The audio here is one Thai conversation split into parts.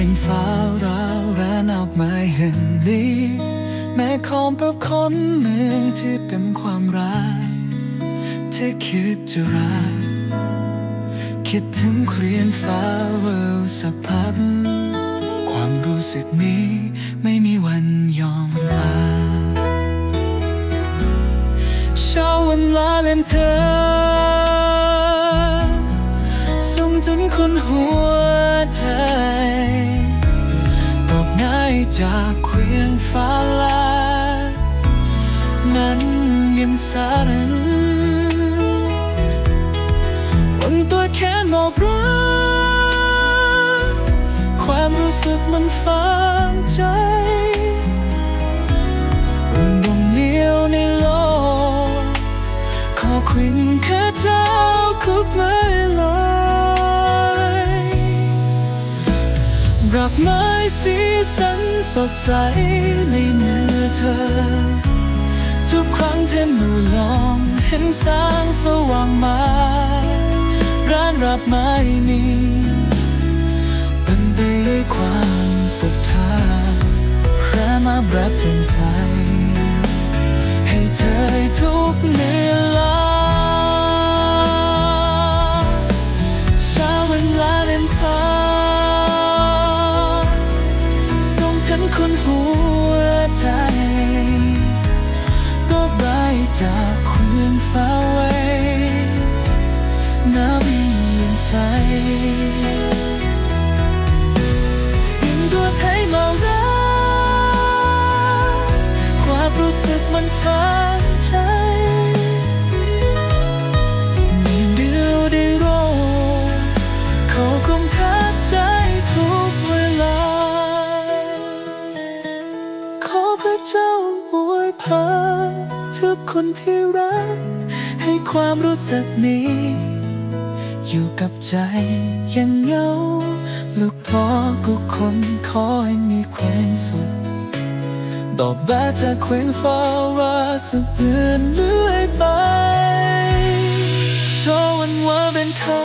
เป็นฟ้าราวแรงออกมาเห็นลีแม่ของประคนเมืองที่เต็มความรักที่คิดจะรักคิดถึงเครียนฟ้าเวลสะพับความรู้สึกนี้ไม่มีวันยอมลาชาววันลาเล่นเธอ จนคนหัวใจตกง่ายจากเควียนฟ้าลา นั้นยังสั่นบนตัวแค่บอกรักความรู้สึกมันฝังใจมันดวงเดียวในโลกขอควินแค่เจ้าคุกไม่ รักไม้สีสันสดใสในมือเธอ ทุกครั้งเทมมือลองเห็นแสงสว่างมาร้านรับไม้นี้เป็นไปด้วยความศรัทธาพร่มารับจนใจ คนหัวใจ ก็ใบจากคืนฟ้าไว้ ทุกคนที่รัก ให้ความรู้สึกนี้ อยู่กับใจยังเงาลูกพ่อกุคนขอให้มีความสุขดอกแบานจะเคว้งฟ้าว่าสุดเดือนเลื่อยไปโชว์วันว่าเป็นเธอ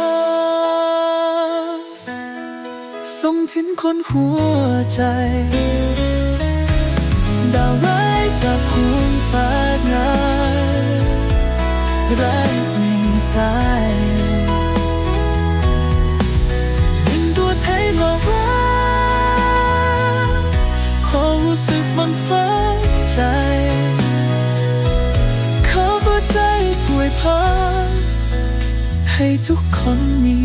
ส่งถึงคนหัวใจดาวร้ายจากภูมิฟ้างาน ไร้หนึ่งสายยิ่งตัวไทยบอกว่าความรู้สึกมันฝังใจ เขาก็ใจป่วยพันให้ทุกคนมี